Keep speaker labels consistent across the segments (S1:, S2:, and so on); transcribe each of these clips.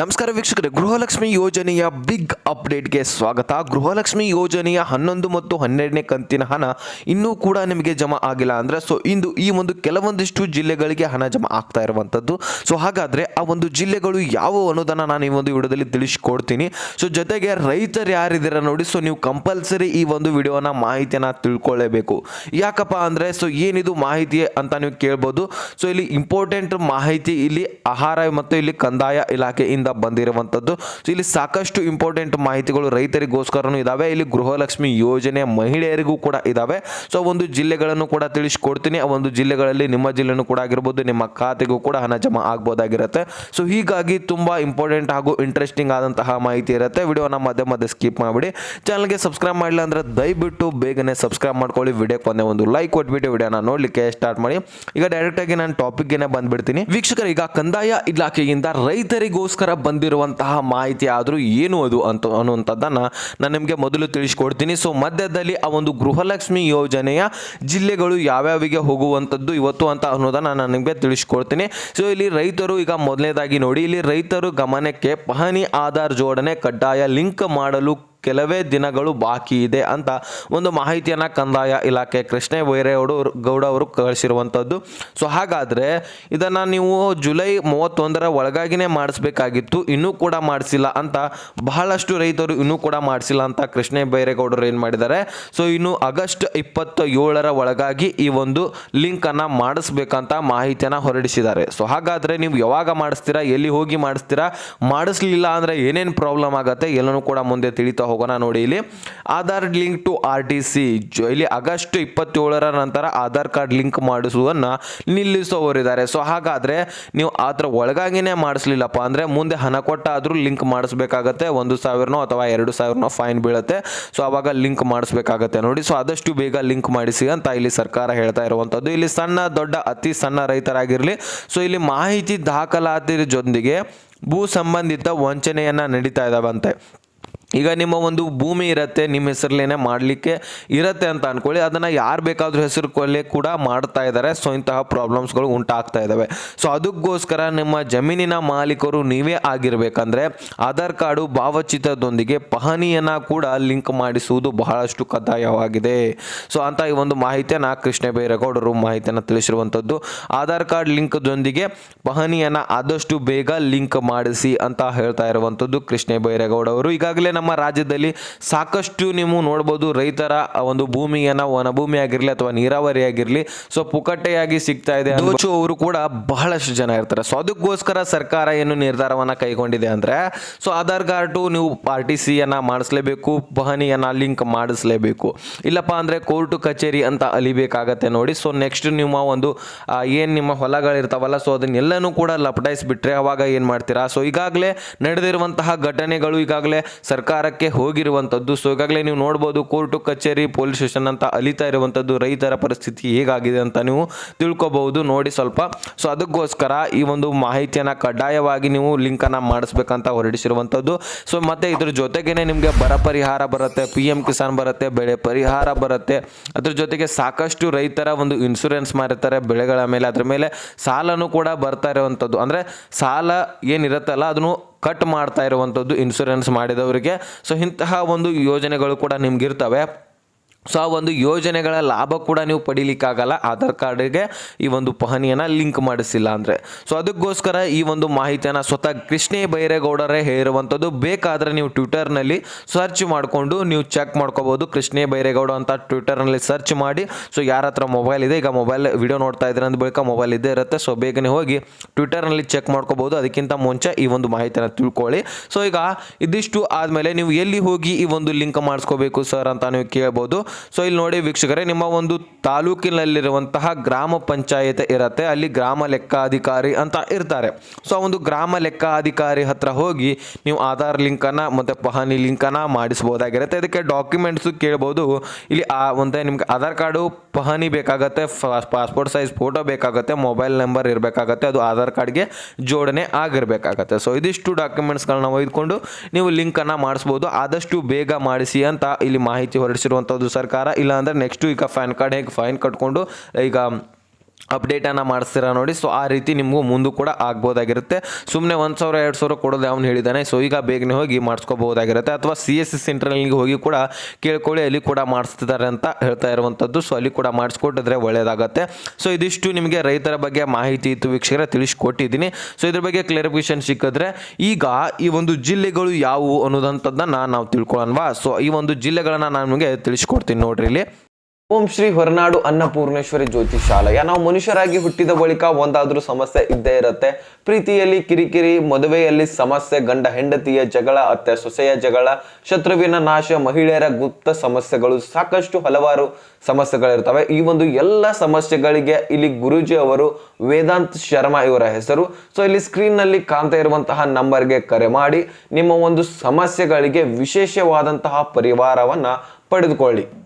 S1: ನಮಸ್ಕಾರ ವೀಕ್ಷಕರೇ, ಗೃಹಲಕ್ಷ್ಮಿ ಯೋಜನೆಯ ಬಿಗ್ ಅಪ್ಡೇಟ್ಗೆ ಸ್ವಾಗತ. ಗೃಹಲಕ್ಷ್ಮಿ ಯೋಜನೆಯ ಹನ್ನೊಂದು ಮತ್ತು ಹನ್ನೆರಡನೇ ಕಂತಿನ ಹಣ ಇನ್ನೂ ಕೂಡ ನಿಮಗೆ ಜಮಾ ಆಗಿಲ್ಲ ಅಂದರೆ ಸೊ ಇಂದು ಈ ಒಂದು ಕೆಲವೊಂದಿಷ್ಟು ಜಿಲ್ಲೆಗಳಿಗೆ ಹಣ ಜಮಾ ಆಗ್ತಾ ಇರುವಂಥದ್ದು ಸೊ ಹಾಗಾದರೆ ಆ ಒಂದು ಜಿಲ್ಲೆಗಳು ಯಾವ ಅನ್ನೋದನ್ನು ನಾನು ಈ ಒಂದು ವಿಡಿಯೋದಲ್ಲಿ ತಿಳಿಸ್ಕೊಡ್ತೀನಿ. ಸೊ ಜೊತೆಗೆ ರೈತರು ಯಾರಿದ್ದೀರಾ ನೋಡಿ, ಸೊ ನೀವು ಕಂಪಲ್ಸರಿ ಈ ಒಂದು ವಿಡಿಯೋನ ಮಾಹಿತಿಯನ್ನು ತಿಳ್ಕೊಳ್ಳೇಬೇಕು. ಯಾಕಪ್ಪ ಅಂದರೆ ಸೊ ಏನಿದು ಮಾಹಿತಿ ಅಂತ ನೀವು ಕೇಳ್ಬೋದು. ಸೊ ಇಲ್ಲಿ ಇಂಪಾರ್ಟೆಂಟ್ ಮಾಹಿತಿ ಇಲ್ಲಿ ಆಹಾರ ಮತ್ತು ಇಲ್ಲಿ ಕಂದಾಯ ಇಲಾಖೆಯಿಂದ ಬಂದಿರುವಂಥದ್ದು. ಸೊ ಇಲ್ಲಿ ಸಾಕಷ್ಟು ಇಂಪಾರ್ಟೆಂಟ್ ಮಾಹಿತಿಗಳು ರೈತರಿಗೋಸ್ಕರನೂ ಇದಾವೆ. ಇಲ್ಲಿ ಗೃಹಲಕ್ಷ್ಮಿ ಯೋಜನೆ ಮಹಿಳೆಯರಿಗೂ ಕೂಡ ಇದಾವೆ. ಸೊ ಒಂದು ಜಿಲ್ಲೆಗಳನ್ನು ಕೂಡ ತಿಳಿಸ್ಕೊಡ್ತೀನಿ. ಆ ಒಂದು ಜಿಲ್ಲೆಗಳಲ್ಲಿ ನಿಮ್ಮ ಜಿಲ್ಲೆನೂ ಕೂಡ ಆಗಿರ್ಬೋದು, ನಿಮ್ಮ ಖಾತೆಗೂ ಕೂಡ ಹಣ ಜಮಾ ಆಗ್ಬೋದಾಗಿರುತ್ತೆ. ಸೊ ಹೀಗಾಗಿ ತುಂಬ ಇಂಪಾರ್ಟೆಂಟ್ ಹಾಗೂ ಇಂಟ್ರೆಸ್ಟಿಂಗ್ ಆದಂತಹ ಮಾಹಿತಿ ಇರುತ್ತೆ. ವಿಡಿಯೋನ ಮಧ್ಯೆ ಮಧ್ಯೆ ಸ್ಕಿಪ್ ಮಾಡಿಬಿಡಿ. ಚಾನಲ್ಗೆ ಸಬ್ಸ್ಕ್ರೈಬ್ ಮಾಡಿಲ್ಲ ಅಂದರೆ ದಯವಿಟ್ಟು ಬೇಗನೆ ಸಬ್ಸ್ಕ್ರೈಬ್ ಮಾಡ್ಕೊಳ್ಳಿ. ವಿಡಿಯೋಕ್ಕೆ ಒಂದೇ ಒಂದು ಲೈಕ್ ಕೊಟ್ಬಿಟ್ಟು ವಿಡಿಯೋನ ನೋಡಲಿಕ್ಕೆ ಸ್ಟಾರ್ಟ್ ಮಾಡಿ. ಈಗ ಡೈರೆಕ್ಟಾಗಿ ನಾನು ಟಾಪಿಕ್ಗೆ ಬಂದ್ಬಿಡ್ತೀನಿ. ವೀಕ್ಷಕರು, ಈಗ ಕಂದಾಯ ಇಲಾಖೆಯಿಂದ ರೈತರಿಗೋಸ್ಕರ ಬಂದಿರುವಂತಹ ಮಾಹಿತಿ ಆದರೂ ಏನು ಅದು ಅಂತ ಅನ್ನುವಂಥದ್ದನ್ನು ನಾನು ನಿಮಗೆ ಮೊದಲು ತಿಳಿಸ್ಕೊಡ್ತೀನಿ. ಸೊ ಮಧ್ಯದಲ್ಲಿ ಆ ಒಂದು ಗೃಹಲಕ್ಷ್ಮಿ ಯೋಜನೆಯ ಜಿಲ್ಲೆಗಳು ಯಾವ್ಯಾವಿಗೆ ಹೋಗುವಂಥದ್ದು, ಇವತ್ತು ಅಂತ ಅನ್ನೋದನ್ನು ನಾನು ನಿಮಗೆ ತಿಳಿಸ್ಕೊಡ್ತೀನಿ. ಸೊ ಇಲ್ಲಿ ರೈತರು ಈಗ ಮೊದಲನೇದಾಗಿ ನೋಡಿ, ಇಲ್ಲಿ ರೈತರು ಗಮನಕ್ಕೆ ಪಹಣಿ ಆಧಾರ್ ಜೋಡಣೆ ಕಡ್ಡಾಯ ಲಿಂಕ್ ಮಾಡಲು ಕೆಲವೇ ದಿನಗಳು ಬಾಕಿ ಇದೆ ಅಂತ ಒಂದು ಮಾಹಿತಿಯನ್ನು ಕಂದಾಯ ಇಲಾಖೆ ಕೃಷ್ಣ ಬೈರೇಗೌಡ ಗೌಡ ಅವರು ಕಳಿಸಿರುವಂಥದ್ದು ಸೊ ಹಾಗಾದರೆ ಇದನ್ನು ನೀವು ಜುಲೈ ಮೂವತ್ತೊಂದರ ಒಳಗಾಗಿನೇ ಮಾಡಿಸ್ಬೇಕಾಗಿತ್ತು, ಇನ್ನೂ ಕೂಡ ಮಾಡಿಸಿಲ್ಲ ಅಂತ ಬಹಳಷ್ಟು ರೈತರು ಇನ್ನೂ ಕೂಡ ಮಾಡಿಸಿಲ್ಲ ಅಂತ ಕೃಷ್ಣ ಬೈರೇಗೌಡರು ಏನು ಮಾಡಿದ್ದಾರೆ. ಸೊ ಇನ್ನು ಆಗಸ್ಟ್ ಇಪ್ಪತ್ತ ಏಳರ ಒಳಗಾಗಿ ಈ ಒಂದು ಲಿಂಕನ್ನು ಮಾಡಿಸ್ಬೇಕಂತ ಮಾಹಿತಿಯನ್ನು ಹೊರಡಿಸಿದ್ದಾರೆ. ಸೊ ಹಾಗಾದರೆ ನೀವು ಯಾವಾಗ ಮಾಡಿಸ್ತೀರಾ, ಎಲ್ಲಿ ಹೋಗಿ ಮಾಡಿಸ್ತೀರಾ, ಮಾಡಿಸ್ಲಿಲ್ಲ ಅಂದರೆ ಏನೇನು ಪ್ರಾಬ್ಲಮ್ ಆಗುತ್ತೆ ಎಲ್ಲನೂ ಕೂಡ ಮುಂದೆ ತಿಳಿತಾ ಹೋಗೋಣ ನೋಡಿ ಇಲ್ಲಿ. Aadhaar link to R T C. ಇಲ್ಲಿ ಆಗಸ್ಟ್ ಇಪ್ಪತ್ತೇಳರ ನಂತರ ಆಧಾರ್ ಕಾರ್ಡ್ ಲಿಂಕ್ ಮಾಡಿಸುವುದನ್ನು ನಿಲ್ಲಿಸೋರಿದ್ದಾರೆ ಸೊ, ಹಾಗಾದರೆ ನೀವು ಅದರ ಒಳಗಾಗಿನೇ ಮಾಡಿಸ್ಲಿಲ್ಲಪ್ಪ ಅಂದರೆ ಮುಂದೆ ಹಣ ಕೊಟ್ಟಾದರೂ ಲಿಂಕ್ ಮಾಡಿಸ್ಬೇಕಾಗತ್ತೆ. ಒಂದು ಸಾವಿರನೋ ಅಥವಾ ಎರಡು ಸಾವಿರನೋ ಫೈನ್ ಬೀಳುತ್ತೆ. ಸೊ, ಅವಾಗ ಲಿಂಕ್ ಮಾಡಿಸ್ಬೇಕಾಗತ್ತೆ ನೋಡಿ. ಸೊ, ಆದಷ್ಟು ಬೇಗ ಲಿಂಕ್ ಮಾಡಿಸಿ ಅಂತ ಇಲ್ಲಿ ಸರ್ಕಾರ ಹೇಳ್ತಾ ಇರುವಂಥದ್ದು. ಇಲ್ಲಿ ಸಣ್ಣ, ದೊಡ್ಡ, ಅತಿ ಸಣ್ಣ ರೈತರಾಗಿರಲಿ. ಸೊ, ಇಲ್ಲಿ ಮಾಹಿತಿ ದಾಖಲಾತಿ ಜೊತೆಗೆ ಭೂ ಸಂಬಂಧಿತ ವಂಚನೆಯನ್ನು ನಡೀತಾ ಇದ್ದಾವಂತೆ ಈಗ ನಿಮ್ಮ ಒಂದು ಭೂಮಿ ಇರುತ್ತೆ, ನಿಮ್ಮ ಹೆಸರಲ್ಲೇನೆ ಮಾಡಲಿಕ್ಕೆ ಇರುತ್ತೆ ಅಂತ ಅಂದ್ಕೊಳ್ಳಿ ಅದನ್ನು ಯಾರು ಬೇಕಾದರೂ ಹೆಸರು ಕೊಲ್ಲಿ ಕೂಡ ಮಾಡ್ತಾ ಇದ್ದಾರೆ ಸೊ ಇಂತಹ ಪ್ರಾಬ್ಲಮ್ಸ್ಗಳು ಉಂಟಾಗ್ತಾ ಇದ್ದಾವೆ ಸೊ ಅದಕ್ಕೋಸ್ಕರ ನಿಮ್ಮ ಜಮೀನಿನ ಮಾಲೀಕರು ನೀವೇ ಆಗಿರಬೇಕಂದ್ರೆ ಆಧಾರ್ ಕಾರ್ಡು ಭಾವಚಿತ್ರದೊಂದಿಗೆ ಪಹಣಿಯನ್ನು ಕೂಡ ಲಿಂಕ್ ಮಾಡಿಸುವುದು ಬಹಳಷ್ಟು ಕಡ್ಡಾಯವಾಗಿದೆ. ಸೊ ಅಂತ ಈ ಒಂದು ಮಾಹಿತಿಯನ್ನು ಕೃಷ್ಣ ಬೈರೇಗೌಡರು ಮಾಹಿತಿಯನ್ನು ತಿಳಿಸಿರುವಂಥದ್ದು ಆಧಾರ್ ಕಾರ್ಡ್ ಲಿಂಕ್ದೊಂದಿಗೆ ಪಹಣಿಯನ್ನು ಆದಷ್ಟು ಬೇಗ ಲಿಂಕ್ ಮಾಡಿಸಿ ಅಂತ ಹೇಳ್ತಾ ಇರುವಂಥದ್ದು ಕೃಷ್ಣ ಬೈರೇಗೌಡ ಅವರು ಈಗಾಗಲೇ ನಮ್ಮ ರಾಜ್ಯದಲ್ಲಿ ಸಾಕಷ್ಟು ನೀವು ನೋಡ್ಬೋದು ರೈತರ ಒಂದು ಭೂಮಿಯನ್ನು ವನಭೂಮಿ ಆಗಿರಲಿ ಅಥವಾ ನೀರಾವರಿ ಆಗಿರಲಿ ಸೊ ಪುಕಟ್ಟೆಯಾಗಿ ಸಿಗ್ತಾ ಇದೆ ಅವರು ಕೂಡ ಬಹಳಷ್ಟು ಜನ ಇರ್ತಾರೆ. ಸೊ ಅದಕ್ಕೋಸ್ಕರ ಸರ್ಕಾರ ಏನು ನಿರ್ಧಾರವನ್ನು ಕೈಗೊಂಡಿದೆ ಅಂದರೆ ಸೊ ಆಧಾರ್ ಕಾರ್ಡು ನೀವು ಆರ್ ಟಿ ಸಿಯನ್ನು ಮಾಡಿಸ್ಲೇಬೇಕು ಲಿಂಕ್ ಮಾಡಿಸ್ಲೇಬೇಕು. ಇಲ್ಲಪ್ಪ ಅಂದರೆ ಕೋರ್ಟು ಕಚೇರಿ ಅಂತ ಅಲಿಬೇಕಾಗತ್ತೆ ನೋಡಿ. ಸೊ ನೆಕ್ಸ್ಟ್ ನಿಮ್ಮ ಒಂದು ಏನು ನಿಮ್ಮ ಹೊಲಗಳಿರ್ತಾವಲ್ಲ ಸೊ ಅದನ್ನೆಲ್ಲನೂ ಕೂಡ ಲಪಟಾಯಿಸ್ಬಿಟ್ರೆ ಅವಾಗ ಏನು ಮಾಡ್ತೀರಾ? ಸೊ ಈಗಾಗಲೇ ನಡೆದಿರುವಂತಹ ಘಟನೆಗಳು ಈಗಾಗಲೇ ಸರ್ಕಾರಕ್ಕೆ ಹೋಗಿರುವಂಥದ್ದು. ಸೊ ಈಗಾಗಲೇ ನೀವು ನೋಡ್ಬೋದು, ಕೋರ್ಟು, ಕಚೇರಿ, ಪೊಲೀಸ್ ಸ್ಟೇಷನ್ ಅಂತ ಅಲಿತಾ ಇರುವಂಥದ್ದು ರೈತರ ಪರಿಸ್ಥಿತಿ ಹೇಗಾಗಿದೆ ಅಂತ ನೀವು ತಿಳ್ಕೊಬಹುದು. ನೋಡಿ ಸ್ವಲ್ಪ. ಸೊ ಅದಕ್ಕೋಸ್ಕರ ಈ ಒಂದು ಮಾಹಿತಿಯನ್ನು ಕಡ್ಡಾಯವಾಗಿ ನೀವು ಲಿಂಕನ್ನು ಮಾಡಿಸ್ಬೇಕಂತ ಹೊರಡಿಸಿರುವಂಥದ್ದು. ಸೊ ಮತ್ತೆ ಇದ್ರ ಜೊತೆಗೇನೆ ನಿಮಗೆ ಬರ ಪರಿಹಾರ ಬರುತ್ತೆ ಪಿ ಕಿಸಾನ್ ಬರುತ್ತೆ, ಬೆಳೆ ಪರಿಹಾರ ಬರುತ್ತೆ. ಅದ್ರ ಜೊತೆಗೆ ಸಾಕಷ್ಟು ರೈತರ ಒಂದು ಇನ್ಶೂರೆನ್ಸ್ ಮಾಡಿರ್ತಾರೆ ಬೆಳೆಗಳ ಮೇಲೆ. ಅದ್ರ ಮೇಲೆ ಸಾಲನೂ ಕೂಡ ಬರ್ತಾ ಇರುವಂಥದ್ದು. ಅಂದರೆ ಸಾಲ ಏನಿರುತ್ತಲ್ಲ, ಅದನ್ನು ಕಟ್ ಮಾಡ್ತಾ ಇರುವಂಥದ್ದು ಇನ್ಸೂರೆನ್ಸ್ ಮಾಡಿದವರಿಗೆ. ಸೊ ಇಂತಹ ಒಂದು ಯೋಜನೆಗಳು ಕೂಡ ನಿಮ್ಗಿರ್ತವೆ. ಸೊ ಆ ಒಂದು ಯೋಜನೆಗಳ ಲಾಭ ಕೂಡ ನೀವು ಪಡೀಲಿಕ್ಕಾಗಲ್ಲ. ಆಧಾರ್ ಕಾರ್ಡ್ಗೆ ಈ ಒಂದು ಪಹಣಿಯನ್ನು ಲಿಂಕ್ ಮಾಡಿಸಿಲ್ಲ ಅಂದರೆ. ಸೊ ಅದಕ್ಕೋಸ್ಕರ ಈ ಒಂದು ಮಾಹಿತಿಯನ್ನು ಸ್ವತಃ ಕೃಷ್ಣೇ ಬೈರೇಗೌಡರೇ ಹೇಳಿರುವಂಥದ್ದು ಬೇಕಾದರೆ ನೀವು ಟ್ವಿಟರ್ನಲ್ಲಿ ಸರ್ಚ್ ಮಾಡಿಕೊಂಡು ನೀವು ಚೆಕ್ ಮಾಡ್ಕೋಬೋದು ಕೃಷ್ಣೇ ಬೈರೇಗೌಡ ಅಂತ ಟ್ವಿಟರ್ನಲ್ಲಿ ಸರ್ಚ್ ಮಾಡಿ. ಸೊ ಯಾರ ಹತ್ರ ಮೊಬೈಲ್ ಇದೆ, ಈಗ ಮೊಬೈಲ್ ವಿಡಿಯೋ ನೋಡ್ತಾ ಇದ್ರೆ ಅಂದ ಬಳಿಕ ಮೊಬೈಲ್ ಇದ್ದೇ ಇರುತ್ತೆ. ಸೊ ಬೇಗನೆ ಹೋಗಿ ಟ್ವಿಟರ್ನಲ್ಲಿ ಚೆಕ್ ಮಾಡ್ಕೋಬೋದು. ಅದಕ್ಕಿಂತ ಮುಂಚೆ ಈ ಒಂದು ಮಾಹಿತಿಯನ್ನು ತಿಳ್ಕೊಳ್ಳಿ. ಸೊ ಈಗ ಇದಿಷ್ಟು ಆದಮೇಲೆ ನೀವು ಎಲ್ಲಿ ಹೋಗಿ ಈ ಒಂದು ಲಿಂಕ್ ಮಾಡಿಸ್ಕೋಬೇಕು ಸರ್ ಅಂತ ನೀವು ಕೇಳ್ಬೋದು. ಸೊ ಇಲ್ಲಿ ನೋಡಿ ವೀಕ್ಷಕರೇ, ನಿಮ್ಮ ಒಂದು ತಾಲೂಕಿನಲ್ಲಿರುವಂತಹ ಗ್ರಾಮ ಪಂಚಾಯತ್ ಇರುತ್ತೆ, ಅಲ್ಲಿ ಗ್ರಾಮ ಲೆಕ್ಕಾಧಿಕಾರಿ ಅಂತ ಇರ್ತಾರೆ. ಸೊ ಆ ಒಂದು ಗ್ರಾಮ ಲೆಕ್ಕಾಧಿಕಾರಿ ಹತ್ರ ಹೋಗಿ ನೀವು ಆಧಾರ್ ಲಿಂಕನ್ನು ಮತ್ತು ಪಹಣಿ ಲಿಂಕನ್ನು ಮಾಡಿಸ್ಬೋದಾಗಿರುತ್ತೆ. ಅದಕ್ಕೆ ಡಾಕ್ಯುಮೆಂಟ್ಸು ಕೇಳ್ಬೋದು. ಇಲ್ಲಿ ಆ ಒಂದು ನಿಮಗೆ ಆಧಾರ್ ಕಾರ್ಡು ಪಹಣಿ ಬೇಕಾಗತ್ತೆ ಪಾಸ್ಪೋರ್ಟ್ ಸೈಜ್ ಫೋಟೋ ಬೇಕಾಗುತ್ತೆ ಮೊಬೈಲ್ ನಂಬರ್ ಇರಬೇಕಾಗತ್ತೆ, ಅದು ಆಧಾರ್ ಕಾರ್ಡ್ಗೆ ಜೋಡಣೆ ಆಗಿರಬೇಕಾಗತ್ತೆ. ಸೊ ಇದಿಷ್ಟು ಡಾಕ್ಯುಮೆಂಟ್ಸ್ಗಳನ್ನ ಒಯ್ದುಕೊಂಡು ನೀವು ಲಿಂಕನ್ನು ಮಾಡಿಸ್ಬೋದು. ಆದಷ್ಟು ಬೇಗ ಮಾಡಿಸಿ ಅಂತ ಇಲ್ಲಿ ಮಾಹಿತಿ ಹೊರಡಿಸಿರುವಂಥದ್ದು ಸರ್ಕಾರ. ಇಲ್ಲಾಂದರೆ ನೆಕ್ಸ್ಟು ಈಗ ಫ್ಯಾನ್ ಕಾರ್ಡ್ ಹೇಗೆ ಫೈನ್ ಕಟ್ಕೊಂಡು ಈಗ ಅಪ್ಡೇಟನ್ನು ಮಾಡಿಸ್ತೀರಾ ನೋಡಿ. ಸೊ ಆ ರೀತಿ ನಿಮಗೂ ಮುಂದೂ ಕೂಡ ಆಗ್ಬೋದಾಗಿರುತ್ತೆ. ಸುಮ್ಮನೆ ಒಂದು ಸಾವಿರ, ಎರಡು ಸಾವಿರ ಕೊಡೋದು ಅವ್ನು ಹೇಳಿದ್ದಾನೆ ಸೊ ಈಗ ಬೇಗನೆ ಹೋಗಿ ಮಾಡಿಸ್ಕೋಬಹುದಾಗಿರುತ್ತೆ. ಅಥವಾ ಸಿ ಎಸ್ ಸಿ ಸೆಂಟ್ರಲ್ಗೆ ಹೋಗಿ ಕೂಡ ಕೇಳ್ಕೊಳ್ಳಿ, ಅಲ್ಲಿ ಕೂಡ ಮಾಡಿಸ್ತಿದ್ದಾರೆ ಅಂತ ಹೇಳ್ತಾ ಇರುವಂಥದ್ದು ಸೊ ಅಲ್ಲಿ ಕೂಡ ಮಾಡಿಸ್ಕೊಟ್ಟಿದ್ರೆ ಒಳ್ಳೆಯದಾಗತ್ತೆ ಸೊ ಇದಿಷ್ಟು ನಿಮಗೆ ರೈತರ ಬಗ್ಗೆ ಮಾಹಿತಿ ಇತ್ತು ವೀಕ್ಷಕರ, ತಿಳಿಸ್ಕೊಟ್ಟಿದ್ದೀನಿ. ಸೊ ಇದ್ರ ಬಗ್ಗೆ ಕ್ಲಾರಿಫಿಕೇಶನ್ ಸಿಕ್ಕಿದ್ರೆ, ಈಗ ಈ ಒಂದು ಜಿಲ್ಲೆಗಳು ಯಾವುವು ಅನ್ನೋದಂಥದ್ದನ್ನ ನಾವು ತಿಳ್ಕೊಳ್ಳೋಣವಾ ಸೊ ಈ ಒಂದು ಜಿಲ್ಲೆಗಳನ್ನು ನಾನು ನಿಮಗೆ ತಿಳಿಸ್ಕೊಡ್ತೀನಿ ನೋಡ್ರಿ ಇಲ್ಲಿ. ಓಂ ಶ್ರೀ ಹೊರನಾಡು ಅನ್ನಪೂರ್ಣೇಶ್ವರಿ ಜ್ಯೋತಿಷಾಲಯ ನಾವು ಮನುಷ್ಯರಾಗಿ ಹುಟ್ಟಿದ ಬಳಿಕ ಒಂದಾದ್ರೂ ಸಮಸ್ಯೆ ಇದ್ದೇ ಇರುತ್ತೆ. ಪ್ರೀತಿಯಲ್ಲಿ ಕಿರಿಕಿರಿ, ಮದುವೆಯಲ್ಲಿ ಸಮಸ್ಯೆ, ಗಂಡ ಹೆಂಡತಿಯ ಜಗಳ, ಅತ್ತೆ ಸೊಸೆಯ ಜಗಳ, ಶತ್ರುವಿನ ನಾಶ, ಮಹಿಳೆಯರ ಗುಪ್ತ ಸಮಸ್ಯೆಗಳು ಸಾಕಷ್ಟು ಹಲವಾರು ಸಮಸ್ಯೆಗಳಿರ್ತವೆ. ಈ ಒಂದು ಎಲ್ಲ ಸಮಸ್ಯೆಗಳಿಗೆ ಇಲ್ಲಿ ಗುರುಜಿ ಅವರು ವೇದಾಂತ್ ಶರ್ಮಾ ಇವರ ಹೆಸರು. ಸೊ ಇಲ್ಲಿ ಸ್ಕ್ರೀನ್ನಲ್ಲಿ ಕಾಣ್ತಾ ಇರುವಂತಹ ನಂಬರ್ಗೆ ಕರೆ ಮಾಡಿ, ನಿಮ್ಮ ಒಂದು ಸಮಸ್ಯೆಗಳಿಗೆ ವಿಶೇಷವಾದಂತಹ ಪರಿವಾರವನ್ನ ಪಡೆದುಕೊಳ್ಳಿ.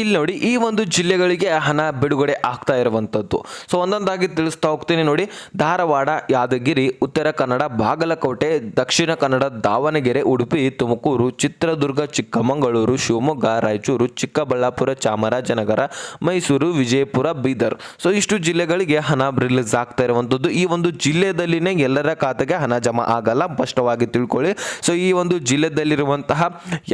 S1: ಇಲ್ಲಿ ನೋಡಿ, ಈ ಒಂದು ಜಿಲ್ಲೆಗಳಿಗೆ ಹಣ ಬಿಡುಗಡೆ ಆಗ್ತಾ ಇರುವಂಥದ್ದು ಸೊ ಒಂದೊಂದಾಗಿ ತಿಳಿಸ್ತಾ ಹೋಗ್ತೀನಿ ನೋಡಿ. ಧಾರವಾಡ, ಯಾದಗಿರಿ, ಉತ್ತರ ಕನ್ನಡ, ಬಾಗಲಕೋಟೆ, ದಕ್ಷಿಣ ಕನ್ನಡ, ದಾವಣಗೆರೆ, ಉಡುಪಿ, ತುಮಕೂರು, ಚಿತ್ರದುರ್ಗ, ಚಿಕ್ಕಮಗಳೂರು, ಶಿವಮೊಗ್ಗ, ರಾಯಚೂರು, ಚಿಕ್ಕಬಳ್ಳಾಪುರ, ಚಾಮರಾಜನಗರ, ಮೈಸೂರು, ವಿಜಯಪುರ, ಬೀದರ್. ಸೊ ಇಷ್ಟು ಜಿಲ್ಲೆಗಳಿಗೆ ಹಣ ರಿಲೀಸ್ ಆಗ್ತಾ ಇರುವಂಥದ್ದು ಈ ಒಂದು ಜಿಲ್ಲೆಯಲ್ಲಿನೇ ಎಲ್ಲರ ಖಾತೆಗೆ ಹಣ ಜಮಾ ಆಗಲ್ಲ. ಸ್ಪಷ್ಟವಾಗಿ ತಿಳ್ಕೊಳ್ಳಿ. ಸೊ ಈ ಒಂದು ಜಿಲ್ಲೆಯಲ್ಲಿರುವಂತಹ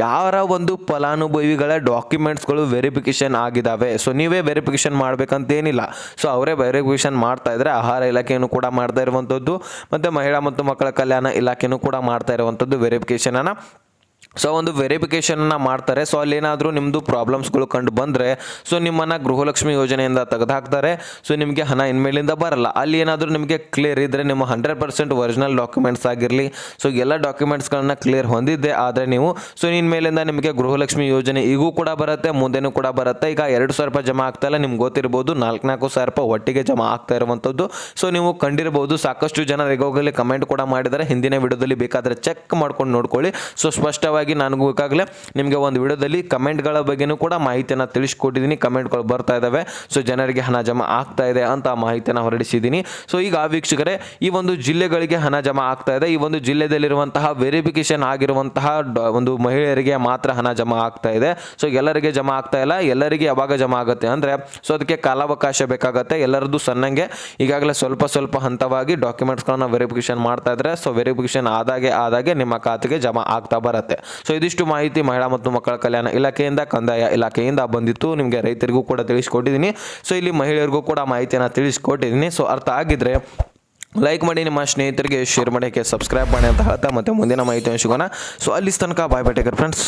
S1: ಯಾರ ಒಂದು ಫಲಾನುಭವಿಗಳ ಡಾಕ್ಯುಮೆಂಟ್ಸ್ಗಳು ವೆರಿಫಿಕೇಶನ್ ಆಗಿದ್ದಾವೆ ಸೊ ನೀವೇ ವೆರಿಫಿಕೇಶನ್ ಮಾಡಬೇಕಂತೇನಿಲ್ಲ. ಸೊ ಅವರೇ ವೆರಿಫಿಕೇಶನ್ ಮಾಡ್ತಾ ಇದ್ದರೆ ಆಹಾರ ಇಲಾಖೆಯನ್ನು ಕೂಡ ಮಾಡ್ತಾ ಇರುವಂಥದ್ದು ಮತ್ತು ಮಹಿಳಾ ಮತ್ತು ಮಕ್ಕಳ ಕಲ್ಯಾಣ ಇಲಾಖೆನೂ ಕೂಡ ಮಾಡ್ತಾ ಇರುವಂಥದ್ದು ವೆರಿಫಿಕೇಶನ್ ಅನ್ನ. ಸೊ ಒಂದು ವೆರಿಫಿಕೇಷನ್ನ ಮಾಡ್ತಾರೆ. ಸೊ ಅಲ್ಲೇನಾದರೂ ನಿಮ್ಮದು ಪ್ರಾಬ್ಲಮ್ಸ್ಗಳು ಕಂಡು ಬಂದರೆ ಸೊ ನಿಮ್ಮನ್ನು ಗೃಹಲಕ್ಷ್ಮಿ ಯೋಜನೆಯಿಂದ ತೆಗೆದುಹಾಕ್ತಾರೆ. ಸೊ ನಿಮಗೆ ಹಣ ಇನ್ಮೇಲಿಂದ ಬರಲ್ಲ. ಅಲ್ಲಿ ಏನಾದರೂ ನಿಮಗೆ ಕ್ಲಿಯರ್ ಇದ್ದರೆ ನಿಮ್ಮ ಹಂಡ್ರೆಡ್ ಪರ್ಸೆಂಟ್ ಒರಿಜಿನಲ್ ಡಾಕ್ಯುಮೆಂಟ್ಸ್ ಆಗಿರಲಿ. ಸೊ ಎಲ್ಲ ಡಾಕ್ಯುಮೆಂಟ್ಸ್ಗಳನ್ನ ಕ್ಲಿಯರ್ ಹೊಂದಿದ್ದೆ. ಆದರೆ ನೀವು ಸೊ ಇನ್ಮೇಲಿಂದ ನಿಮಗೆ ಗೃಹಲಕ್ಷ್ಮಿ ಯೋಜನೆ ಈಗೂ ಕೂಡ ಬರುತ್ತೆ, ಮುಂದೆನೂ ಕೂಡ ಬರುತ್ತೆ. ಈಗ ಎರಡು ಸಾವಿರ ರೂಪಾಯಿ ಜಮಾ ಆಗ್ತಾ ಇಲ್ಲ. ನಿಮ್ಗೆ ಗೊತ್ತಿರ್ಬೋದು ನಾಲ್ಕು ನಾಲ್ಕು ಸಾವಿರ ರೂಪಾಯಿ ಒಟ್ಟಿಗೆ ಜಮಾ ಆಗ್ತಾ ಇರುವಂಥದ್ದು. ಸೊ ನೀವು ಕಂಡಿರ್ಬೋದು ಸಾಕಷ್ಟು ಜನ ಹೋಗಲಿ ಕಮೆಂಟ್ ಕೂಡ ಮಾಡಿದ್ದಾರೆ. ಹಿಂದಿನ ವಿಡಿಯೋದಲ್ಲಿ ಬೇಕಾದರೆ ಚೆಕ್ ಮಾಡ್ಕೊಂಡು ನೋಡ್ಕೊಳ್ಳಿ. ಸೊ ಸ್ಪಷ್ಟವಾಗಿ ನನಗೂ ಈಗಾಗಲೇ ನಿಮಗೆ ಒಂದು ವಿಡಿಯೋದಲ್ಲಿ ಕಮೆಂಟ್ಗಳ ಬಗ್ಗೆನೂ ಕೂಡ ಮಾಹಿತಿಯನ್ನು ತಿಳಿಸ್ಕೊಟ್ಟಿದ್ದೀನಿ. ಕಮೆಂಟ್ಗಳು ಬರ್ತಾ ಇದ್ದಾವೆ ಸೊ ಜನರಿಗೆ ಹಣ ಜಮಾ ಆಗ್ತಾ ಇದೆ ಅಂತ ಮಾಹಿತಿಯನ್ನು ಹೊರಡಿಸಿದ್ದೀನಿ. ಸೊ ಈಗ ವೀಕ್ಷಕರೇ, ಈ ಒಂದು ಜಿಲ್ಲೆಗಳಿಗೆ ಹಣ ಜಮಾ ಆಗ್ತಾ ಇದೆ. ಈ ಒಂದು ಜಿಲ್ಲೆಯಲ್ಲಿರುವಂತಹ ವೆರಿಫಿಕೇಶನ್ ಆಗಿರುವಂತಹ ಒಂದು ಮಹಿಳೆಯರಿಗೆ ಮಾತ್ರ ಹಣ ಜಮಾ ಆಗ್ತಾ ಇದೆ. ಸೊ ಎಲ್ಲರಿಗೆ ಜಮಾ ಆಗ್ತಾ ಇಲ್ಲ. ಎಲ್ಲರಿಗೆ ಯಾವಾಗ ಜಮಾ ಆಗುತ್ತೆ ಅಂದರೆ ಸೊ ಅದಕ್ಕೆ ಕಾಲಾವಕಾಶ ಬೇಕಾಗುತ್ತೆ. ಎಲ್ಲರದ್ದು ಸಣ್ಣಂಗೆ. ಈಗಾಗಲೇ ಸ್ವಲ್ಪ ಸ್ವಲ್ಪ ಹಂತವಾಗಿ ಡಾಕ್ಯುಮೆಂಟ್ಸ್ಗಳನ್ನು ವೆರಿಫಿಕೇಶನ್ ಮಾಡ್ತಾ ಇದ್ರೆ ಸೊ ವೆರಿಫಿಕೇಶನ್ ಆದಾಗೆ ಆದಾಗೆ ನಿಮ್ಮ ಖಾತೆಗೆ ಜಮಾ ಆಗ್ತಾ ಬರುತ್ತೆ. ಸೊ ಇದಿಷ್ಟು ಮಾಹಿತಿ ಮಹಿಳಾ ಮತ್ತು ಮಕ್ಕಳ ಕಲ್ಯಾಣ ಇಲಾಖೆಯಿಂದ, ಕಂದಾಯ ಇಲಾಖೆಯಿಂದ ಬಂದಿತ್ತು. ನಿಮಗೆ ರೈತರಿಗೂ ಕೂಡ ತಿಳಿಸ್ಕೊಟ್ಟಿದ್ದೀನಿ. ಸೊ ಇಲ್ಲಿ ಮಹಿಳೆಯರಿಗೂ ಕೂಡ ಮಾಹಿತಿಯನ್ನು ತಿಳಿಸ್ಕೊಟ್ಟಿದ್ದೀನಿ. ಸೊ ಅರ್ಥ ಆಗಿದ್ರೆ ಲೈಕ್ ಮಾಡಿ, ನಿಮ್ಮ ಸ್ನೇಹಿತರಿಗೆ ಶೇರ್ ಮಾಡೋಕ್ಕೆ ಸಬ್ಸ್ಕ್ರೈಬ್ ಮಾಡಿ ಅಂತ ಹೇಳ್ತಾ ಮತ್ತೆ ಮುಂದಿನ ಮಾಹಿತಿಯನ್ನು ಸಿಗೋಣ. ಸೊ ಅಲ್ಲಿ ತನಕ ಬಾಯ್ ಬಾಯ್ ಫ್ರೆಂಡ್ಸ್